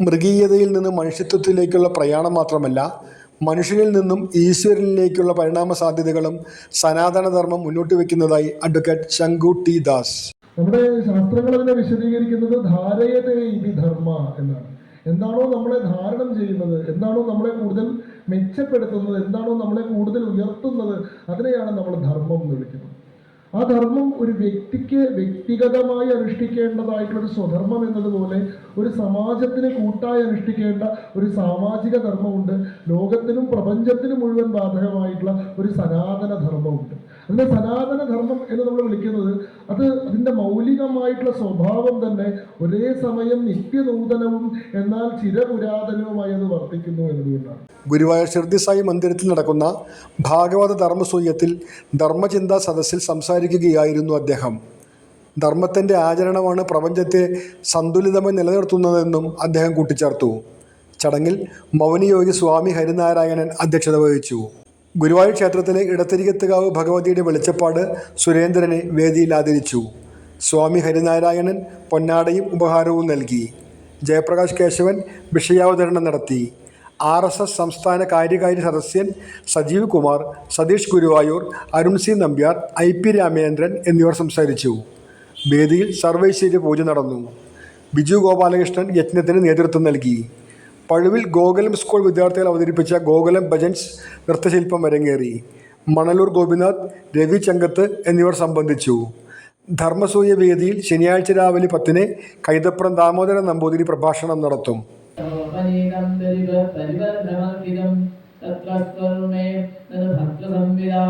മൃഗീയതയിൽ നിന്ന് മനുഷ്യത്വത്തിലേക്കുള്ള പ്രയാണം മാത്രമല്ല മനുഷ്യനിൽ നിന്നും ഈശ്വരനിലേക്കുള്ള പരിണാമ സാധ്യതകളും സനാതനധർമ്മം മുന്നോട്ട് വയ്ക്കുന്നതായി അഡ്വക്കേറ്റ് ശങ്കു ടി ദാസ്. നമ്മുടെ ശാസ്ത്രങ്ങൾ അതിനെ വിശദീകരിക്കുന്നത് ധാരയതേ ഇതി ധർമ്മ എന്നാണ്. എന്താണോ നമ്മളെ ധാരണം ചെയ്യുന്നത് എന്താണോ നമ്മളെ കൂടുതൽ മെച്ചപ്പെടുത്തുന്നത് എന്താണോ നമ്മളെ കൂടുതൽ ഉയർത്തുന്നത് അതിനെയാണ് നമ്മൾ ധർമ്മം എന്ന് വിളിക്കുന്നത്. ആ ധർമ്മം ഒരു വ്യക്തിക്ക് വ്യക്തിഗതമായി അനുഷ്ഠിക്കേണ്ടതായിട്ടുള്ള ഒരു സ്വധർമ്മം എന്നതുപോലെ ഒരു സമാജത്തിന് കൂട്ടായി അനുഷ്ഠിക്കേണ്ട ഒരു സാമാജിക ധർമ്മമുണ്ട്. ലോകത്തിനും പ്രപഞ്ചത്തിനും മുഴുവൻ ബാധകമായിട്ടുള്ള ഒരു സനാതന ധർമ്മമുണ്ട്. അതിന്റെ സനാതന ധർമ്മം എന്ന് നമ്മൾ വിളിക്കുന്നത് അത് അതിന്റെ മൗലികമായിട്ടുള്ള സ്വഭാവം തന്നെ ഒരേ സമയം നിത്യനൂതനവും എന്നാൽ ചിരപുരാതനവുമായി അത് വർത്തിക്കുന്നു എന്നതുകൊണ്ടാണ്. ഗുരുവായൂർ ഷിർദി സായി മന്ദിരത്തിൽ നടക്കുന്ന ഭാഗവത ധർമ്മസൂയത്തിൽ ധർമ്മചിന്താ സദസ്സിൽ സംസാരിക്കുകയായിരുന്നു അദ്ദേഹം. ധർമ്മത്തിന്റെ ആചരണമാണ് പ്രപഞ്ചത്തെ സന്തുലിതമായി നിലനിർത്തുന്നതെന്നും അദ്ദേഹം കൂട്ടിച്ചേർത്തു. ചടങ്ങിൽ മൗനിയോഗി സ്വാമി ഹരിനാരായണൻ അധ്യക്ഷത വഹിച്ചു. ഗുരുവായൂർ ക്ഷേത്രത്തിലെ ഇടത്തിരികത്തുകാവ് ഭഗവതിയുടെ വെളിച്ചപ്പാട് സുരേന്ദ്രനെ വേദിയിൽ ആദരിച്ചു. സ്വാമി ഹരിനാരായണൻ പൊന്നാടയും ഉപഹാരവും നൽകി. ജയപ്രകാശ് കേശവൻ വിഷയാവതരണം നടത്തി. ആർ എസ് എസ് സംസ്ഥാന കാര്യകാരി സദസ്യൻ Sajeev Kumar Satish Guruvayur Arun C Nambiar I P Ramendran എന്നിവർ സംസാരിച്ചു. വേദിയിൽ സർവൈശ്വര്യ പൂജ നടന്നു. ബിജു ഗോപാലകൃഷ്ണൻ യജ്ഞത്തിന് നേതൃത്വം നൽകി. പഴുവിൽ ഗോകുലം സ്കൂൾ വിദ്യാർത്ഥികൾ അവതരിപ്പിച്ച ഗോകുലം ഭജൻസ് നൃത്തശില്പം അരങ്ങേറി. മണലൂർ ഗോപിനാഥ് രവി ചങ്കത്ത് എന്നിവർ സംബന്ധിച്ചു. ധർമ്മസൂയ വേദിയിൽ ശനിയാഴ്ച രാവിലെ പത്തിന് കൈതപ്രം ദാമോദരൻ നമ്പൂതിരി പ്രഭാഷണം നടത്തും. अपनीतं परिवर्णमर्कितं तत्र स्वर्मे तद्भक्तसंविदा